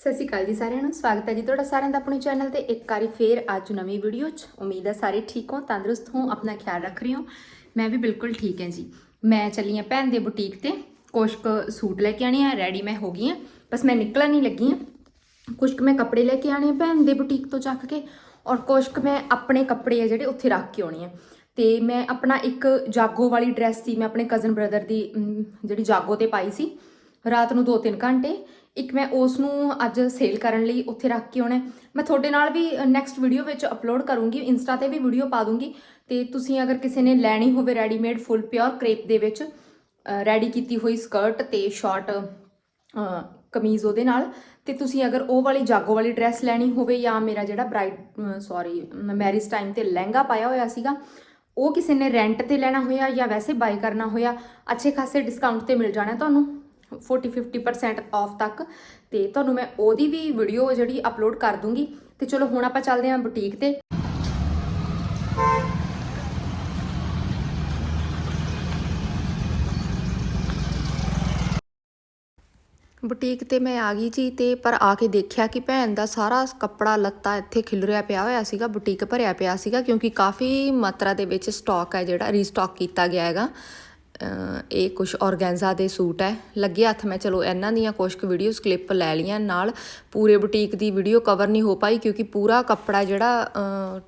ਸਤਿ ਸ਼੍ਰੀ ਅਕਾਲ ਜੀ ਸਾਰਿਆਂ ਨੂੰ। ਸਵਾਗਤ ਹੈ ਜੀ ਤੁਹਾਡਾ ਸਾਰਿਆਂ ਦਾ ਆਪਣੇ ਚੈਨਲ ਤੇ। ਇੱਕ ਵਾਰੀ ਫੇਰ ਅੱਜ ਨਵੀਂ ਵੀਡੀਓ 'ਚ। ਉਮੀਦ ਹੈ ਸਾਰੇ ਠੀਕ ਹੋ, ਤੰਦਰੁਸਤ ਹੋ, ਆਪਣਾ ਖਿਆਲ ਰੱਖ ਰਹੇ ਹੋ। ਮੈਂ ਵੀ ਬਿਲਕੁਲ ਠੀਕ ਹਾਂ ਜੀ। ਮੈਂ ਚੱਲੀ ਹਾਂ ਭੈਣ ਦੇ ਬੁਟੀਕ ਤੇ। ਕੁਛ ਕੁ ਸੂਟ ਲੈ ਕੇ ਆਣੇ ਆ ਰੈਡੀ ਮੈਂ ਹੋ ਗਈ ਹਾਂ। ਬਸ ਮੈਂ ਨਿਕਲਣ ਨਹੀਂ ਲੱਗੀ ਹਾਂ। ਕੁਛ ਕੁ ਮੈਂ ਕੱਪੜੇ ਲੈ ਕੇ ਆਣੇ ਭੈਣ ਦੇ ਬੁਟੀਕ ਤੋਂ ਚੱਕ ਕੇ ਔਰ ਕੁਛ ਕੁ ਮੈਂ ਆਪਣੇ ਕੱਪੜੇ ਆ ਜਿਹੜੇ ਉੱਥੇ ਰੱਖ ਕੇ ਆਉਣੇ ਆ। ਤੇ ਮੈਂ ਆਪਣਾ ਇੱਕ ਜਾਗੋ ਵਾਲੀ ਡਰੈਸ ਸੀ। ਮੈਂ ਆਪਣੇ ਕਜ਼ਨ ਬ੍ਰਦਰ ਦੀ ਜਿਹੜੀ ਜਾਗੋ ਤੇ ਪਾਈ ਸੀ। ਰਾਤ ਨੂੰ 2-3 ਘੰਟੇ। ਇੱਕ ਮੈਂ ਉਸ ਨੂੰ ਅੱਜ ਸੇਲ ਕਰਨ ਲਈ ਉੱਥੇ ਰੱਖ ਕੇ ਆਉਣਾ ਮੈਂ ਤੁਹਾਡੇ ਨਾਲ ਵੀ ਨੈਕਸਟ ਵੀਡੀਓ ਵਿੱਚ ਅਪਲੋਡ ਕਰੂੰਗੀ ਇੰਸਟਾ ਤੇ ਵੀ ਵੀਡੀਓ ਪਾ ਦੂੰਗੀ। ਤੇ ਤੁਸੀਂ ਅਗਰ ਕਿਸੇ ਨੇ ਲੈਣੀ ਹੋਵੇ ਰੈਡੀਮੇਡ ਫੁੱਲ ਪਿਓਰ ਕ੍ਰੇਪ ਦੇ ਵਿੱਚ ਰੈਡੀ ਕੀਤੀ ਹੋਈ ਸਕਰਟ ਤੇ ਸ਼ਾਰਟ ਕਮੀਜ਼ ਉਹਦੇ ਨਾਲ, ਤੇ ਤੁਸੀਂ ਅਗਰ ਉਹ ਵਾਲੀ ਜਾਗੋ ਵਾਲੀ ਡਰੈਸ ਲੈਣੀ ਹੋਵੇ ਜਾਂ ਮੇਰਾ ਜਿਹੜਾ ਬ੍ਰਾਈਡ ਸੌਰੀ ਮੈਰਿਜ ਟਾਈਮ ਤੇ ਲਹਿੰਗਾ ਪਾਇਆ ਹੋਇਆ ਸੀਗਾ, ਉਹ ਕਿਸੇ ਨੇ ਰੈਂਟ ਤੇ ਲੈਣਾ ਹੋਇਆ ਜਾਂ ਵੈਸੇ ਬਾਈ ਕਰਨਾ ਹੋਇਆ, ਅੱਛੇ ਖਾਸੇ ਡਿਸਕਾਊਂਟ ਤੇ ਮਿਲ ਜਾਣਾ ਤੁਹਾਨੂੰ। 40 50% ਆਫ ਤੱਕ ਤੇ ਤੁਹਾਨੂੰ ਮੈਂ ਉਹਦੀ ਵੀ ਵੀਡੀਓ ਜਿਹੜੀ ਅਪਲੋਡ ਕਰ ਦੂੰਗੀ। ਤੇ ਚਲੋ ਹੁਣ ਆਪਾਂ ਚੱਲਦੇ ਹਾਂ ਬੁਟੀਕ ਤੇ। ਬੁਟੀਕ ਤੇ ਮੈਂ ਆ ਗਈ ਜੀ ਤੇ ਪਰ ਆ ਕੇ ਦੇਖਿਆ ਕਿ ਭੈਣ ਦਾ ਸਾਰਾ ਕੱਪੜਾ ਲੱਤਾ ਇੱਥੇ ਖਿਲਰਿਆ ਪਿਆ ਹੋਇਆ ਸੀਗਾ ਬੁਟੀਕ ਭਰਿਆ ਪਿਆ ਸੀਗਾ, ਕਿਉਂਕਿ ਕਾਫੀ ਮਾਤਰਾ ਦੇ ਵਿੱਚ ਸਟਾਕ ਹੈ ਜਿਹੜਾ ਰੀਸਟਾਕ ਕੀਤਾ ਗਿਆ ਹੈਗਾ। ਇਹ ਕੁਝ ਔਰਗੈਂਜ਼ਾ ਦੇ ਸੂਟ ਹੈ। ਲੱਗੇ ਹੱਥ ਮੈਂ ਚਲੋ ਇਹਨਾਂ ਦੀਆਂ ਕੁਝ ਕੁ ਵੀਡੀਓਜ਼ ਕਲਿੱਪ ਲੈ ਲਈਆਂ। ਨਾਲ ਪੂਰੇ ਬੁਟੀਕ ਦੀ ਵੀਡੀਓ ਕਵਰ ਨਹੀਂ ਹੋ ਪਾਈ ਕਿਉਂਕਿ ਪੂਰਾ ਕੱਪੜਾ ਜਿਹੜਾ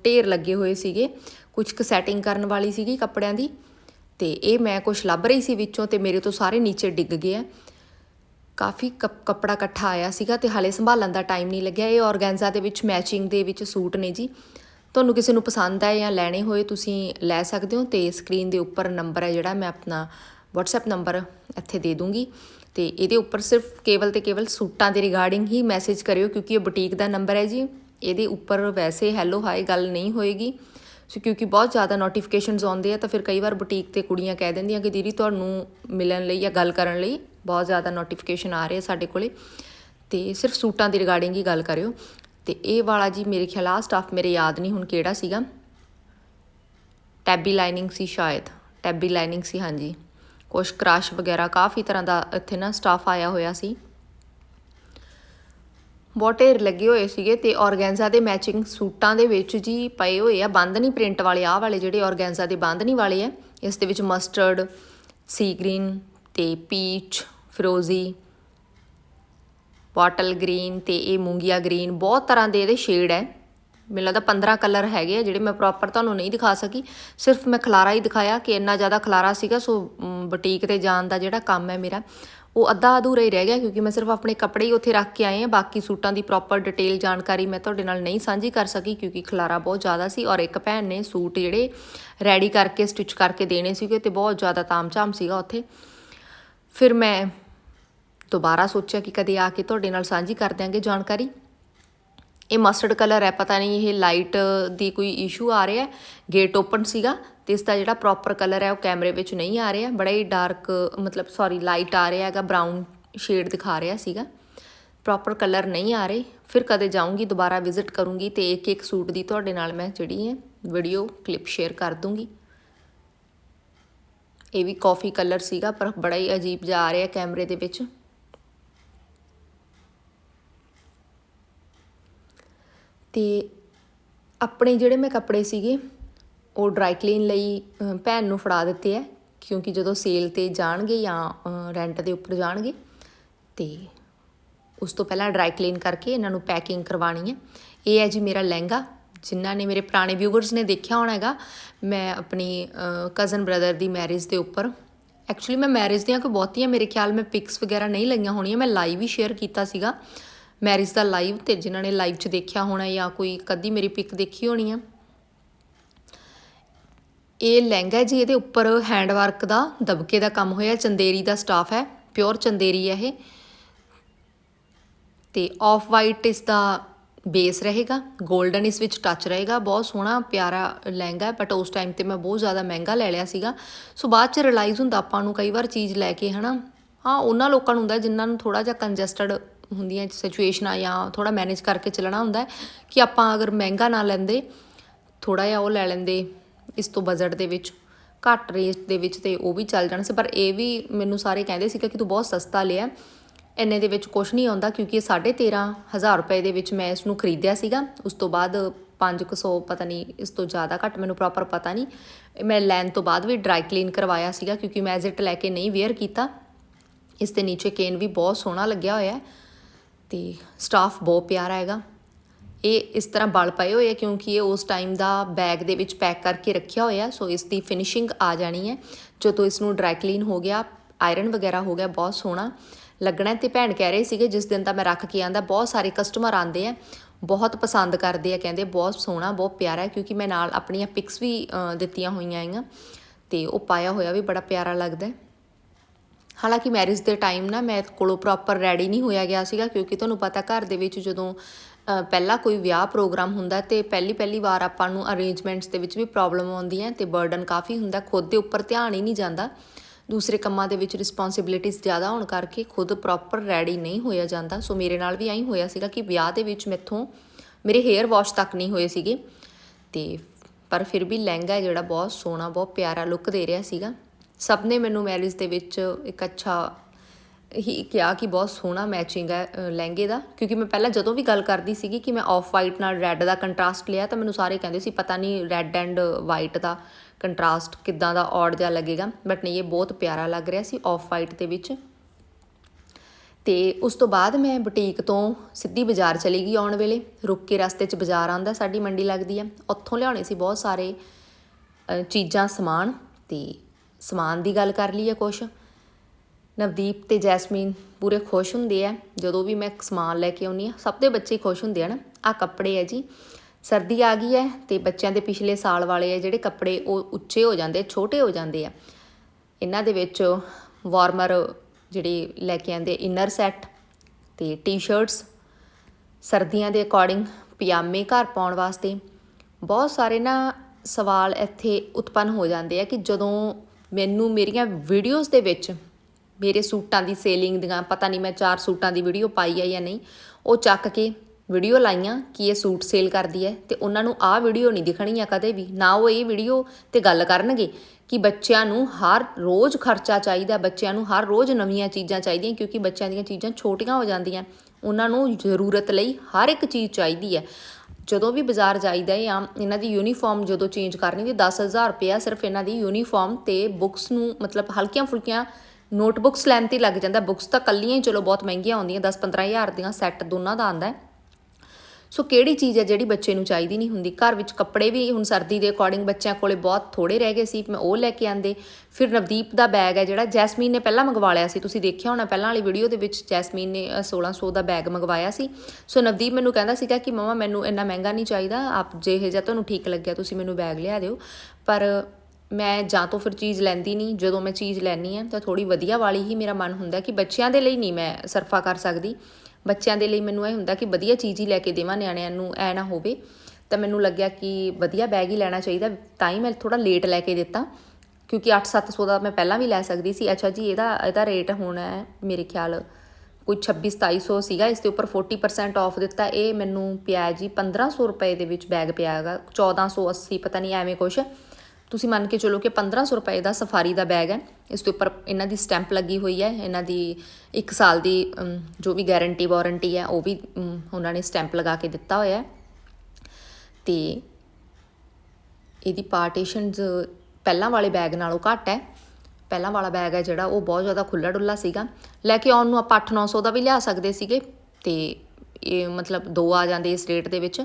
ਢੇਰ ਲੱਗੇ ਹੋਏ ਸੀਗੇ। ਕੁਝ ਕੁ ਸੈਟਿੰਗ ਕਰਨ ਵਾਲੀ ਸੀਗੀ ਕੱਪੜਿਆਂ ਦੀ। ਤੇ ਇਹ ਮੈਂ ਕੁਝ ਲੱਭ ਰਹੀ ਸੀ ਵਿੱਚੋਂ ਤੇ ਮੇਰੇ ਤੋਂ ਸਾਰੇ ਨੀਚੇ ਡਿੱਗ ਗਏ ਆ। ਕਾਫੀ ਕੱਪੜਾ ਇਕੱਠਾ ਆਇਆ ਸੀਗਾ ਤੇ ਹਾਲੇ ਸੰਭਾਲਣ ਦਾ ਟਾਈਮ ਨਹੀਂ ਲੱਗਿਆ। ਇਹ ਔਰਗੈਂਜ਼ਾ ਦੇ ਵਿੱਚ ਮੈਚਿੰਗ ਦੇ ਵਿੱਚ ਸੂਟ ਨੇ ਜੀ। ਤੁਹਾਨੂੰ ਕਿਸੇ ਨੂੰ ਪਸੰਦ ਹੈ ਜਾਂ ਲੈਣੇ ਹੋਏ, ਤੁਸੀਂ ਲੈ ਸਕਦੇ ਹੋ ਤੇ ਸਕਰੀਨ ਦੇ ਉੱਪਰ ਨੰਬਰ ਹੈ ਜਿਹੜਾ, ਮੈਂ ਆਪਣਾ WhatsApp ਨੰਬਰ ਇੱਥੇ ਦੇ ਦੂੰਗੀ। ਤੇ ਇਹਦੇ ਉੱਪਰ ਸਿਰਫ ਕੇਵਲ ਤੇ ਕੇਵਲ ਸੂਟਾਂ ਦੇ ਰਿਗਾਰਡਿੰਗ ਹੀ ਮੈਸੇਜ ਕਰਿਓ, ਕਿਉਂਕਿ ਇਹ ਬੁਟੀਕ ਦਾ ਨੰਬਰ ਹੈ ਜੀ। ਇਹਦੇ ਉੱਪਰ ਵੈਸੇ ਹੈਲੋ ਹਾਈ ਗੱਲ ਨਹੀਂ ਹੋਏਗੀ। ਸੋ ਕਿਉਂਕਿ ਬਹੁਤ ਜ਼ਿਆਦਾ ਨੋਟੀਫਿਕੇਸ਼ਨਸ ਆਉਂਦੇ ਆ, ਤਾਂ ਫਿਰ ਕਈ ਵਾਰ ਬੁਟੀਕ ਤੇ ਕੁੜੀਆਂ ਕਹਿ ਦਿੰਦੀਆਂ ਕਿ ਦੀਦੀ ਤੁਹਾਨੂੰ ਮਿਲਣ ਲਈ ਜਾਂ ਗੱਲ ਕਰਨ ਲਈ ਬਹੁਤ ਜ਼ਿਆਦਾ ਨੋਟੀਫਿਕੇਸ਼ਨ ਆ ਰਹੇ ਆ ਸਾਡੇ ਕੋਲੇ। ਤੇ ਸਿਰਫ ਸੂਟਾਂ ਦੀ ਰਿਗਾਰਡਿੰਗ ਹੀ ਗੱਲ ਕਰਿਓ। ਤੇ ਇਹ ਵਾਲਾ ਜੀ ਮੇਰੇ ਖਿਆਲ ਆ ਸਟਾਫ ਮੇਰੇ ਯਾਦ ਨਹੀਂ ਹੁਣ ਕਿਹੜਾ ਸੀਗਾ। ਟੈਬੀ ਲਾਈਨਿੰਗ ਸੀ ਸ਼ਾਇਦ, ਟੈਬੀ ਲਾਈਨਿੰਗ ਸੀ, ਹਾਂਜੀ। ਕੁਛ ਕਰਾਸ਼ ਵਗੈਰਾ ਕਾਫੀ ਤਰ੍ਹਾਂ ਦਾ ਇੱਥੇ ਨਾ ਸਟਾਫ ਆਇਆ ਹੋਇਆ ਸੀ। ਬਹੁਤ ਢੇਰ ਲੱਗੇ ਹੋਏ ਸੀਗੇ ਤੇ ਔਰਗੈਂਜ਼ਾ ਦੇ ਮੈਚਿੰਗ ਸੂਟਾਂ ਦੇ ਵਿੱਚ ਜੀ ਪਏ ਹੋਏ ਆ ਬੰਦਨੀ ਪ੍ਰਿੰਟ ਵਾਲੇ, ਆਹ ਵਾਲੇ ਜਿਹੜੇ ਔਰਗੈਂਜ਼ਾ ਦੇ ਬੰਦ ਵਾਲੇ ਆ, ਇਸ ਦੇ ਵਿੱਚ ਮਸਟਰਡ ਸੀ ਗ੍ਰੀਨ ਤੇ ਪੀਚ ਫਿਰੋਜ਼ੀ ਬੋਟਲ ਗ੍ਰੀਨ ਤੇ ਇਹ ਮੂੰਗੀਆ ਗ੍ਰੀਨ ਬਹੁਤ ਤਰ੍ਹਾਂ ਦੇ ਇਹਦੇ ਸ਼ੇਡ ਹੈ ਮੈਨੂੰ ਲੱਗਦਾ 15 ਕਲਰ ਹੈਗੇ ਆ ਜਿਹੜੇ ਮੈਂ ਪ੍ਰੋਪਰ ਤੁਹਾਨੂੰ ਨਹੀਂ ਦਿਖਾ ਸਕੀ। ਸਿਰਫ ਮੈਂ ਖਲਾਰਾ ਹੀ ਦਿਖਾਇਆ ਕਿ ਇੰਨਾ ਜ਼ਿਆਦਾ ਖਲਾਰਾ ਸੀਗਾ ਸੋ ਮ, ਬੁਟੀਕ ਤੇ ਜਾਣ ਦਾ ਜਿਹੜਾ ਕੰਮ ਹੈ ਮੇਰਾ ਉਹ ਅੱਧਾ ਅਧੂਰਾ ਹੀ ਰਹਿ ਗਿਆ ਕਿਉਂਕਿ ਮੈਂ ਸਿਰਫ ਆਪਣੇ ਕੱਪੜੇ ਹੀ ਉੱਥੇ ਰੱਖ ਕੇ ਆਏ ਆ। ਬਾਕੀ ਸੂਟਾਂ ਦੀ ਪ੍ਰੋਪਰ ਡਿਟੇਲ ਜਾਣਕਾਰੀ ਮੈਂ ਤੁਹਾਡੇ ਨਾਲ ਨਹੀਂ ਸਾਂਝੀ ਕਰ ਸਕੀ ਕਿਉਂਕਿ ਖਲਾਰਾ ਬਹੁਤ ਜ਼ਿਆਦਾ ਸੀ ਔਰ ਇੱਕ ਭੈਣ ਨੇ ਸੂਟ ਜਿਹੜੇ ਰੈਡੀ ਕਰਕੇ ਸਟਿਚ ਕਰਕੇ ਦੇਣੇ ਸੀਗੇ ਤੇ ਬਹੁਤ ਜ਼ਿਆਦਾ ਤਾਮਝਾਮ ਸੀਗਾ ਉੱਥੇ। ਫਿਰ ਮੈਂ ਦੁਬਾਰਾ ਸੋਚਿਆ ਕਿ ਕਦੇ ਆ ਕੇ ਤੁਹਾਡੇ ਨਾਲ ਸਾਂਝੀ ਕਰ ਦਿਆਂਗੇ ਜਾਣਕਾਰੀ? ਇਹ ਮਸਟਰਡ ਕਲਰ ਹੈ, ਪਤਾ ਨਹੀਂ ਇਹ ਲਾਈਟ ਦੀ ਕੋਈ ਇਸ਼ੂ ਆ ਰਿਹਾ ਗੇਟ ਓਪਨ ਸੀਗਾ ਤੇ ਇਸ ਦਾ ਜਿਹੜਾ ਪ੍ਰੋਪਰ ਕਲਰ ਹੈ ਉਹ ਕੈਮਰੇ ਵਿੱਚ ਨਹੀਂ ਆ ਰਿਹਾ, ਬੜਾ ਹੀ ਡਾਰਕ ਮਤਲਬ ਸੌਰੀ ਲਾਈਟ ਆ ਰਿਹਾ ਹੈਗਾ ਬਰਾਊਨ ਸ਼ੇਡ ਦਿਖਾ ਰਿਹਾ ਸੀਗਾ। ਪ੍ਰੋਪਰ ਕਲਰ ਨਹੀਂ ਆ ਰਹੇ, ਫਿਰ ਕਦੇ ਜਾਊਂਗੀ, ਦੁਬਾਰਾ ਵਿਜ਼ਿਟ ਕਰੂੰਗੀ ਤੇ ਇੱਕ ਇੱਕ ਸੂਟ ਦੀ ਤੁਹਾਡੇ ਨਾਲ ਮੈਂ ਜਿਹੜੀ ਹੈ ਵੀਡੀਓ ਕਲਿੱਪ ਸ਼ੇਅਰ ਕਰ ਦੂੰਗੀ। ਇਹ ਵੀ ਕਾਫੀ ਕਲਰ ਸੀਗਾ, ਪਰ ਬੜਾ ਹੀ ਅਜੀਬ ਜਿਹਾ ਆ ਰਿਹਾ ਕੈਮਰੇ ਦੇ ਵਿੱਚ। ਤੇ ਆਪਣੇ ਜਿਹੜੇ ਮੈਂ ਕੱਪੜੇ ਸੀਗੇ, ਉਹ ਡਰਾਈ ਕਲੀਨ ਲਈ ਭੈਣ ਨੂੰ ਫੜਾ ਦਿੱਤੇ ਹੈ ਕਿਉਂਕਿ ਜਦੋਂ ਸੇਲ ਤੇ ਜਾਣਗੇ ਜਾਂ ਰੈਂਟ ਦੇ ਉੱਪਰ ਜਾਣਗੇ, ਤੇ ਉਸ ਤੋਂ ਪਹਿਲਾਂ ਡਰਾਈ ਕਲੀਨ ਕਰਕੇ ਇਹਨਾਂ ਨੂੰ ਪੈਕਿੰਗ ਕਰਵਾਣੀ ਹੈ ਇਹ ਹੈ ਜੀ ਮੇਰਾ ਲਹਿੰਗਾ, ਜਿਨ੍ਹਾਂ ਨੇ ਮੇਰੇ ਪੁਰਾਣੇ ਵਿਊਵਰਸ ਨੇ ਦੇਖਿਆ ਹੋਣਾ ਹੈਗਾ, ਮੈਂ ਆਪਣੀ ਕਜ਼ਨ ਬ੍ਰਦਰ ਦੀ ਮੈਰਿਜ ਦੇ ਉੱਪਰ। ਐਕਚੁਅਲੀ ਮੈਂ ਮੈਰਿਜ ਦੀਆਂ ਕੋਈ ਬਹੁਤੀਆਂ ਮੇਰੇ ਖਿਆਲ ਮੈਂ ਪਿਕਸ ਵਗੈਰਾ ਨਹੀਂ ਲਈਆਂ ਹੋਣੀਆਂ, ਮੈਂ ਲਾਈਵ ਹੀ ਸ਼ੇਅਰ ਕੀਤਾ ਸੀਗਾ। ਮੈਰਿਜ ਦਾ ਲਾਈਵ ਤੇ ਜਿਨ੍ਹਾਂ ਨੇ ਲਾਈਵ 'ਚ ਦੇਖਿਆ ਹੋਣਾ ਜਾਂ ਕੋਈ ਕਦੀ ਮੇਰੀ ਪਿਕ ਦੇਖੀ ਹੋਣੀ ਆ। ਇਹ ਲਹਿੰਗਾ ਜੀ, ਇਹਦੇ ਉੱਪਰ ਹੈਂਡ ਵਰਕ ਦਾ, ਦਬਕੇ ਦਾ ਕੰਮ ਹੋਇਆ, ਚੰਦੇਰੀ ਦਾ ਸਟਾਫ ਹੈ ਪਿਓਰ ਚੰਦੇਰੀ ਹੈ ਇਹ। ਤੇ ਆਫ ਵਾਈਟ ਇਸ ਦਾ ਬੇਸ ਰਹੇਗਾ 골ਡਨ ਇਸ ਵਿੱਚ ਟੱਚ ਰਹੇਗਾ, ਬਹੁਤ ਸੋਹਣਾ, ਪਿਆਰਾ ਲਹਿੰਗਾ ਹੈ ਬਟ ਉਸ ਟਾਈਮ ਤੇ ਮੈਂ ਬਹੁਤ ਜ਼ਿਆਦਾ ਮਹਿੰਗਾ ਲੈ ਲਿਆ ਸੀਗਾ। ਸੋ ਬਾਅਦ ਚ ਰਿਅਲਾਈਜ਼ ਹੁੰਦਾ ਆਪਾਂ ਨੂੰ ਕਈ ਵਾਰ ਚੀਜ਼ ਲੈ ਕੇ, ਹਨਾ। ਹਾਂ, ਉਹਨਾਂ ਲੋਕਾਂ ਨੂੰ ਹੁੰਦਾ ਜਿਨ੍ਹਾਂ ਨੂੰ ਥੋੜਾ ਜਿਹਾ ਕੰਜੈਸਟਡ ਹੁੰਦੀਆਂ ਸਿਚੁਏਸ਼ਨਾਂ ਜਾਂ ਥੋੜਾ ਮੈਨੇਜ ਕਰਕੇ ਚੱਲਣਾ ਹੁੰਦਾ ਕਿ ਆਪਾਂ ਅਗਰ ਮਹਿੰਗਾ ਨਾ ਲੈਂਦੇ ਥੋੜਾ ਜਿਹਾ ਉਹ ਲੈ ਲੈਂਦੇ ਇਸ ਤੋਂ ਬਜਟ ਦੇ ਵਿੱਚ, ਘੱਟ ਰੇਂਜ ਦੇ ਵਿੱਚ ਤੇ ਉਹ ਵੀ ਚੱਲ ਜਾਣਾ। ਸੀ ਪਰ ਇਹ ਵੀ ਮੈਨੂੰ ਸਾਰੇ ਕਹਿੰਦੇ ਸੀ ਕਿ ਤੂੰ ਬਹੁਤ ਸਸਤਾ ਲਿਆ। ਇੰਨੇ ਦੇ ਵਿੱਚ ਕੁਝ ਨਹੀਂ ਆਉਂਦਾ ਕਿਉਂਕਿ ਇਹ 13500 ਰੁਪਏ ਦੇ ਵਿੱਚ ਮੈਂ ਇਸ ਨੂੰ ਖਰੀਦਿਆ ਸੀਗਾ। ਉਸ ਤੋਂ ਬਾਅਦ 500 ਪਤਾ ਨਹੀਂ ਇਸ ਤੋਂ ਜ਼ਿਆਦਾ ਘੱਟ ਮੈਨੂੰ ਪ੍ਰੋਪਰ ਪਤਾ ਨਹੀਂ। ਮੈਂ ਲੈਣ ਤੋਂ ਬਾਅਦ ਵੀ ਡਰਾਈ ਕਲੀਨ ਕਰਵਾਇਆ ਸੀਗਾ ਕਿਉਂਕਿ ਮੈਂ ਐਜ਼ ਇਟ ਲੈ ਕੇ ਨਹੀਂ ਵੇਅਰ ਕੀਤਾ। ਇਸ ਦੇ ਨੀਚੇ ਕੇਨ ਵੀ ਬਹੁਤ ਸੋਹਣਾ ਲੱਗਿਆ ਹੋਇਆ ਹੈ। ਤੇ ਸਟਾਫ ਬਹੁਤ ਪਿਆਰਾ ਹੈਗਾ। ਇਹ ਇਸ ਤਰ੍ਹਾਂ ਬਲ ਪਏ ਹੋਏ ਆ ਕਿਉਂਕਿ ਇਹ ਉਸ ਟਾਈਮ ਦਾ ਬੈਗ ਦੇ ਵਿੱਚ ਪੈਕ ਕਰਕੇ ਰੱਖਿਆ ਹੋਇਆ ਸੋ ਇਸ ਦੀ ਫਿਨਿਸ਼ਿੰਗ ਆ ਜਾਣੀ ਹੈ। ਜਦੋਂ ਇਸ ਨੂੰ ਡਰਾਈ ਕਲੀਨ ਹੋ ਗਿਆ ਆਇਰਨ ਵਗੈਰਾ ਹੋ ਗਿਆ, ਬਹੁਤ ਸੋਹਣਾ ਲੱਗਣਾ ਹੈ। ਤੇ ਭੈਣ ਕਹਿ ਰਹੇ ਸੀਗੇ, ਜਿਸ ਦਿਨ ਤਾਂ ਮੈਂ ਰੱਖ ਕੇ ਆਂਦਾ, ਬਹੁਤ ਸਾਰੇ ਕਸਟਮਰ ਆਂਦੇ ਆ, ਬਹੁਤ ਪਸੰਦ ਕਰਦੇ ਆ, ਕਹਿੰਦੇ ਬਹੁਤ ਸੋਹਣਾ, ਬਹੁਤ ਪਿਆਰਾ ਹੈ, ਕਿਉਂਕਿ ਮੈਂ ਨਾਲ ਆਪਣੀਆਂ ਪਿਕਸ ਵੀ ਦਿੱਤੀਆਂ ਹੋਈਆਂ ਹੈਗੀਆਂ। ਤੇ ਉਹ ਪਾਇਆ ਹੋਇਆ ਵੀ ਬੜਾ ਪਿਆਰਾ ਲੱਗਦਾ ਹੈ। ਹਾਲਾਂਕਿ ਮੈਰਿਜ ਦੇ ਟਾਈਮ ਨਾ ਮੈਂ ਕੋਲੋਂ ਪ੍ਰੋਪਰ ਰੈਡੀ ਨਹੀਂ ਹੋਇਆ ਗਿਆ ਸੀਗਾ ਕਿਉਂਕਿ ਤੁਹਾਨੂੰ ਪਤਾ ਘਰ ਦੇ ਵਿੱਚ ਜਦੋਂ ਅ, ਪਹਿਲਾ ਕੋਈ ਵਿਆਹ ਪ੍ਰੋਗਰਾਮ ਹੁੰਦਾ ਤੇ ਪਹਿਲੀ ਪਹਿਲੀ ਵਾਰ ਆਪਾਂ ਨੂੰ ਅਰੇਂਜਮੈਂਟਸ ਦੇ ਵਿੱਚ ਵੀ ਪ੍ਰੋਬਲਮ ਆਉਂਦੀ ਹੈ ਤੇ ਬਰਡਨ ਕਾਫੀ ਹੁੰਦਾ ਖੁਦ ਦੇ ਉੱਪਰ ਧਿਆਨ ਹੀ ਨਹੀਂ ਜਾਂਦਾ। ਦੂਸਰੇ ਕੰਮਾਂ ਦੇ ਵਿੱਚ ਰਿਸਪੌਂਸਿਬਿਲਿਟੀਜ਼ ਜ਼ਿਆਦਾ ਹੋਣ ਕਰਕੇ ਖੁਦ ਪ੍ਰੋਪਰ ਰੈਡੀ ਨਹੀਂ ਹੋਇਆ ਜਾਂਦਾ। ਸੋ ਮੇਰੇ ਨਾਲ ਵੀ ਐਂ ਹੋਇਆ ਸੀਗਾ ਕਿ ਵਿਆਹ ਦੇ ਵਿੱਚ ਮੈਥੋਂ ਮੇਰੇ ਹੇਅਰ ਵਾਸ਼ ਤੱਕ ਨਹੀਂ ਹੋਏ ਸੀਗੇ। ਤੇ ਪਰ ਫਿਰ ਵੀ ਲਹਿੰਗਾ ਜਿਹੜਾ ਬਹੁਤ ਸੋਹਣਾ ਬਹੁਤ ਪਿਆਰਾ ਲੁੱਕ ਦੇ ਰਿਹਾ ਸੀਗਾ। ਸਭ ਨੇ ਮੈਨੂੰ ਮੈਰਿਜ ਦੇ ਵਿੱਚ ਇੱਕ ਅੱਛਾ ਹੀ ਕਿਹਾ ਕਿ ਬਹੁਤ ਸੋਹਣਾ ਮੈਚਿੰਗ ਹੈ ਲਹਿੰਗੇ ਦਾ। ਕਿਉਂਕਿ ਮੈਂ ਪਹਿਲਾਂ ਜਦੋਂ ਵੀ ਗੱਲ ਕਰਦੀ ਸੀਗੀ ਕਿ ਮੈਂ ਆਫ ਵਾਈਟ ਨਾਲ ਰੈੱਡ ਦਾ ਕੰਟਰਾਸਟ ਲਿਆ, ਤਾਂ ਮੈਨੂੰ ਸਾਰੇ ਕਹਿੰਦੇ ਸੀ, ਪਤਾ ਨਹੀਂ ਰੈੱਡ ਐਂਡ ਵਾਈਟ ਦਾ ਕੰਟਰਾਸਟ ਕਿੱਦਾਂ ਦਾ ਔਡ ਜਿਹਾ ਲੱਗੇਗਾ। ਬਟ ਨਹੀਂ, ਇਹ ਬਹੁਤ ਪਿਆਰਾ ਲੱਗ ਰਿਹਾ ਸੀ ਆਫ ਵਾਈਟ ਦੇ ਵਿੱਚ। ਤੇ ਉਸ ਤੋਂ ਬਾਅਦ ਮੈਂ ਬੁਟੀਕ ਤੋਂ ਸਿੱਧੀ ਬਾਜ਼ਾਰ ਚਲੀ ਗਈ ਆਉਣ ਵੇਲੇ। ਰੁੱਕ ਕੇ ਰਸਤੇ 'ਚ ਬਾਜ਼ਾਰ ਆਂਦਾ ਸਾਡੀ ਮੰਡੀ ਲੱਗਦੀ ਆ ਉੱਥੋਂ ਲਿਆਉਣੇ ਸੀ ਬਹੁਤ ਸਾਰੇ ਚੀਜ਼ਾਂ, ਸਮਾਨ। ਤੇ ਸਮਾਨ ਦੀ ਗੱਲ ਕਰ ਲਈ ਹੈ ਕੁਛ। ਨਵਦੀਪ ਤੇ ਜੈਸਮੀਨ ਪੂਰੇ ਖੁਸ਼ ਹੁੰਦੇ ਆ। ਜਦੋਂ ਵੀ ਮੈਂ ਸਮਾਨ ਲੈ ਕੇ ਆਉਣੀ ਆ ਸਭ ਦੇ ਬੱਚੇ ਖੁਸ਼ ਹੁੰਦੇ ਆ ਨਾ। ਆ ਕੱਪੜੇ ਆ ਜੀ। ਸਰਦੀ ਆ ਗਈ ਹੈ ਤੇ ਬੱਚਿਆਂ ਦੇ ਪਿਛਲੇ ਸਾਲ ਵਾਲੇ ਆ ਜਿਹੜੇ ਕੱਪੜੇ ਉਹ ਉੱਚੇ ਹੋ ਜਾਂਦੇ ਛੋਟੇ ਹੋ ਜਾਂਦੇ ਆ। ਇਹਨਾਂ ਦੇ ਵਿੱਚ ਵਾਰਮਰ ਜਿਹੜੇ ਲੈ ਕੇ ਆਂਦੇ ਇਨਰ ਸੈੱਟ ਤੇ ਟੀ-ਸ਼ਰਟਸ ਸਰਦੀਆਂ ਦੇ ਅਕੋਰਡਿੰਗ ਪਜਾਮੇ ਘਰ ਪਾਉਣ ਵਾਸਤੇ। ਬਹੁਤ ਸਾਰੇ ਨਾ ਸਵਾਲ ਇੱਥੇ ਉਤਪੰਨ ਹੋ ਜਾਂਦੇ ਆ ਕਿ ਜਦੋਂ ਮੈਨੂੰ ਮੇਰੀਆਂ ਵੀਡੀਓਜ਼ ਦੇ ਵਿੱਚ ਮੇਰੇ ਸੂਟਾਂ ਦੀ ਸੇਲਿੰਗ ਦੀਆਂ, ਪਤਾ ਨਹੀਂ ਮੈਂ ਚਾਰ ਸੂਟਾਂ ਦੀ ਵੀਡੀਓ ਪਾਈ ਆ ਜਾਂ ਨਹੀਂ, ਉਹ ਚੱਕ ਕੇ ਵੀਡੀਓ ਲਾਈਆਂ ਕਿ ਇਹ ਸੂਟ ਸੇਲ ਕਰਦੀ ਹੈ ਤੇ ਉਹਨਾਂ ਨੂੰ ਆਹ ਵੀਡੀਓ ਨਹੀਂ ਦਿਖਣੀ ਆ ਕਦੇ ਵੀ। ਨਾ ਉਹ ਇਹ ਵੀਡੀਓ ਤੇ ਗੱਲ ਕਰਨਗੇ ਕਿ ਬੱਚਿਆਂ ਨੂੰ ਹਰ ਰੋਜ਼ ਖਰਚਾ ਚਾਹੀਦਾ, ਬੱਚਿਆਂ ਨੂੰ ਹਰ ਰੋਜ਼ ਨਵੀਆਂ ਚੀਜ਼ਾਂ ਚਾਹੀਦੀਆਂ ਕਿਉਂਕਿ ਬੱਚਿਆਂ ਦੀਆਂ ਚੀਜ਼ਾਂ ਛੋਟੀਆਂ ਹੋ ਜਾਂਦੀਆਂ। ਉਹਨਾਂ ਨੂੰ ਜ਼ਰੂਰਤ ਲਈ ਹਰ ਇੱਕ ਚੀਜ਼ ਚਾਹੀਦੀ ਹੈ। ਜਦੋਂ ਵੀ ਬਾਜ਼ਾਰ ਜਾਈਦਾ ਜਾਂ ਇਹਨਾਂ ਦੀ ਯੂਨੀਫਾਰਮ ਜਦੋਂ ਚੇਂਜ ਕਰਨੀ ਤੇ 10000 ਰੁਪਇਆ ਸਿਰਫ ਇਹਨਾਂ ਦੀ ਯੂਨੀਫਾਰਮ ਤੇ ਬੁੱਕਸ ਨੂੰ, ਮਤਲਬ ਹਲਕੀਆਂ ਫੁਲਕੀਆਂ ਨੋਟਬੁੱਕਸ ਲੈਣ ਤੇ ਲੱਗ ਜਾਂਦਾ। ਬੁੱਕਸ ਤਾਂ ਕੱਲੀਆਂ ਹੀ ਚਲੋ ਬਹੁਤ ਮਹਿੰਗੀਆਂ ਆਉਂਦੀਆਂ 10-15000 ਦੀਆਂ ਸੈੱਟ ਦੋਨਾਂ ਦਾ ਆਂਦਾ ਹੈ। ਸੋ ਕਿਹੜੀ ਚੀਜ਼ ਹੈ ਜਿਹੜੀ ਬੱਚੇ ਨੂੰ ਚਾਹੀਦੀ ਨਹੀਂ ਹੁੰਦੀ? ਘਰ ਵਿੱਚ ਕੱਪੜੇ ਵੀ ਹੁਣ ਸਰਦੀ ਦੇ ਅਕੋਰਡਿੰਗ ਬੱਚਿਆਂ ਕੋਲੇ ਬਹੁਤ ਥੋੜੇ ਰਹਿ ਗਏ ਸੀ ਮੈਂ ਉਹ ਲੈ ਕੇ ਆਂਦੇ। ਫਿਰ ਨਵਦੀਪ ਦਾ ਬੈਗ ਹੈ ਜਿਹੜਾ ਜੈਸਮੀਨ ਨੇ ਪਹਿਲਾਂ ਮੰਗਵਾ ਲਿਆ ਸੀ। ਤੁਸੀਂ ਦੇਖਿਆ ਹੋਣਾ ਪਹਿਲਾਂ ਵਾਲੀ ਵੀਡੀਓ ਦੇ ਵਿੱਚ ਜੈਸਮੀਨ ਨੇ ਅ, 1600 ਦਾ ਬੈਗ ਮੰਗਵਾਇਆ ਸੀ। ਸੋ ਨਵਦੀਪ ਮੈਨੂੰ ਕਹਿੰਦਾ ਸੀਗਾ ਕਿ ਮਮਾ ਮੈਨੂੰ ਇੰਨਾ ਮਹਿੰਗਾ ਨਹੀਂ ਚਾਹੀਦਾ ਆਪ ਜਿਹੇ ਜਿਹਾ ਤੁਹਾਨੂੰ ਠੀਕ ਲੱਗਿਆ ਤੁਸੀਂ ਮੈਨੂੰ ਬੈਗ ਲਿਆ ਦਿਓ। ਪਰ ਮੈਂ ਜਾਂ ਤੋਂ ਫਿਰ ਚੀਜ਼ ਲੈਂਦੀ ਨਹੀਂ ਜਦੋਂ ਮੈਂ ਚੀਜ਼ ਲੈਣੀ ਹੈ ਤਾਂ ਥੋੜੀ ਵਧੀਆ ਵਾਲੀ ਹੀ ਮੇਰਾ ਮਨ ਹੁੰਦਾ ਕਿ ਬੱਚਿਆਂ ਦੇ ਲਈ ਨਹੀਂ ਮੈਂ ਸਰਫਾ ਕਰ ਸਕਦੀ। ਬੱਚਿਆਂ ਦੇ ਲਈ ਮੈਨੂੰ ਇਹ ਹੁੰਦਾ ਕਿ ਵਧੀਆ ਚੀਜ਼ ਹੀ ਲੈ ਕੇ ਦੇਵਾਂ ਨਿਆਣਿਆਂ ਨੂੰ, ਐ ਨਾ ਹੋਵੇ। ਤਾਂ ਮੈਨੂੰ ਲੱਗਿਆ ਕਿ ਵਧੀਆ ਬੈਗ ਹੀ ਲੈਣਾ ਚਾਹੀਦਾ, ਤਾਂ ਹੀ ਮੈਂ ਥੋੜਾ ਲੇਟ ਲੈ ਕੇ ਦਿੱਤਾ। ਕਿਉਂਕਿ 8-700 ਦਾ ਮੈਂ ਪਹਿਲਾਂ ਵੀ ਲੈ ਸਕਦੀ ਸੀ। ਅੱਛਾ ਜੀ, ਇਹਦਾ ਇਹਦਾ ਰੇਟ ਹੋਣਾ ਹੈ ਮੇਰੇ ਖਿਆਲ ਕੋਈ 26-2700 ਸੀਗਾ। ਇਸ ਦੇ ਉੱਪਰ 40% ਆਫ ਦਿੱਤਾ। ਇਹ ਮੈਨੂੰ ਪਿਆ ਜੀ 1500 ਰੁਪਏ ਦੇ ਵਿੱਚ ਬੈਗ ਪਿਆ ਹੈਗਾ। 1480 ਪਤਾ ਨਹੀਂ ਐਵੇਂ ਕੁਛ। ਤੁਸੀਂ ਮੰਨ ਕੇ ਚਲੋ ਕਿ 1500 ਰੁਪਏ ਦਾ ਸਫਾਰੀ ਦਾ ਬੈਗ ਹੈ, ਇਸ ਦੇ ਉੱਪਰ ਇਹਨਾਂ ਦੀ ਸਟੈਂਪ ਲੱਗੀ ਹੋਈ ਹੈ, ਇਹਨਾਂ ਦੀ 1 ਸਾਲ ਦੀ ਜੋ ਵੀ ਗਾਰੰਟੀ ਵਾਰੰਟੀ ਹੈ, ਉਹ ਵੀ ਉਹਨਾਂ ਨੇ ਸਟੈਂਪ ਲਗਾ ਕੇ ਦਿੱਤਾ ਹੋਇਆ ਹੈ। ਤੇ ਇਹਦੀ ਪਾਰਟੀਸ਼ਨਸ ਪਹਿਲਾਂ ਵਾਲੇ ਬੈਗ ਨਾਲੋਂ ਘੱਟ ਹੈ। ਪਹਿਲਾਂ ਵਾਲਾ ਬੈਗ ਹੈ ਜਿਹੜਾ, ਉਹ ਬਹੁਤ ਜ਼ਿਆਦਾ ਖੁੱਲਾ ਡੁੱਲਾ ਸੀਗਾ। ਲੈ ਕੇ ਆਉਣ ਨੂੰ ਆਪਾਂ 8-900 ਦਾ ਵੀ ਲਿਆ ਸਕਦੇ ਸੀਗੇ। ਤੇ ਇਹ ਮਤਲਬ ਦੋ ਆ ਜਾਂਦੇ ਇਸ ਰੇਟ ਦੇ ਵਿੱਚ।